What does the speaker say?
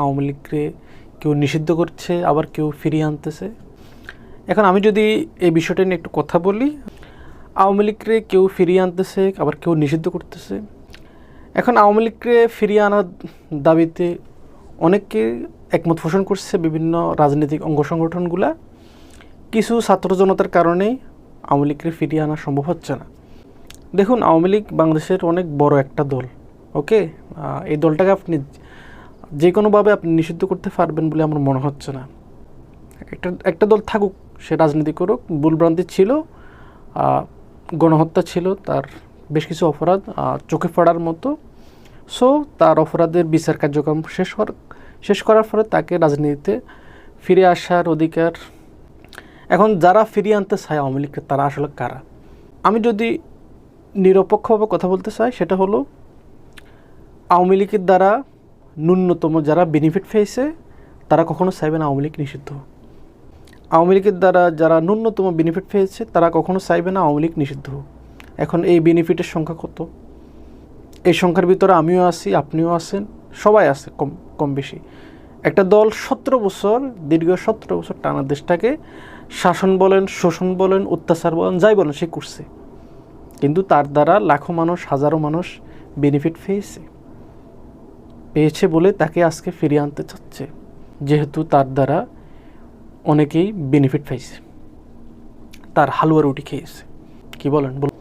আওয়ামী লীগকে কেউ নিষিদ্ধ করছে, আবার কেউ ফিরিয়ে আনতেছে। এখন আমি যদি এই বিষয়টা নিয়ে একটু কথা বলি, আওয়ামী লীগকে কেউ ফিরিয়ে আনতেছে, আবার কেউ নিষিদ্ধ করতেছে। এখন আওয়ামী লীগকে ফিরিয়ে আনার দাবিতে অনেকে একমত পোষণ করছে বিভিন্ন রাজনৈতিক অঙ্গ সংগঠনগুলা। কিছু ছাত্র জনতার কারণেই আওয়ামী লীগকে ফিরিয়ে আনা সম্ভব হচ্ছে না। দেখুন, আওয়ামী লীগ বাংলাদেশের অনেক বড় একটা দল, ওকে? এই দলটাকে আপনি যে কোনোভাবে আপনি নিষিদ্ধ করতে পারবেন বলে আমার মনে হচ্ছে না। একটা একটা দল থাকুক, সে রাজনীতি করুক, ভুলভ্রান্তি ছিল গণহত্যা ছিল, তার বেশ কিছু অপরাধ চোখে পড়ার মতো। সো, তার অপরাধের বিচার কার্যক্রম শেষ হওয়ার, শেষ করার পরে তাকে রাজনীতিতে ফিরে আসার অধিকার। এখন যারা ফিরিয়ে আনতে চায় আওয়ামী লীগকে তারা আসলে কারা? আমি যদি নিরপেক্ষভাবে কথা বলতে চাই, সেটা হলো, আওয়ামী লীগের দ্বারা ন্যূনতম যারা বেনিফিট পেয়েছে, তারা কখনো চাইবে না আওয়ামী লীগ নিষিদ্ধ। আওয়ামী লীগের দ্বারা যারা ন্যূনতম বেনিফিট পেয়েছে, তারা কখনো চাইবে না আওয়ামী লীগ নিষিদ্ধ। এখন এই বেনিফিটের সংখ্যা কত? এই সংখ্যার ভিতরে আমিও আছি, আপনিও আছেন, সবাই আছে কম কম বেশি। একটা দল সতেরো বছর, দীর্ঘ সতেরো বছর টানা দেশটাকে শাসন বলেন, শোষণ বলেন, অত্যাচার বলেন, যাই বলেন, সে করছে। কিন্তু তার দ্বারা লাখো মানুষ, হাজারো মানুষ বেনিফিট পেয়েছে। পেয়েছে বলে তাকে আজকে ফিরিয়ে আনতে চাচ্ছে, যেহেতু তার দ্বারা অনেকেই বেনিফিট পাইছে। তার হালুয়া রুটি খেয়েছে। কি বলেন, বলুন।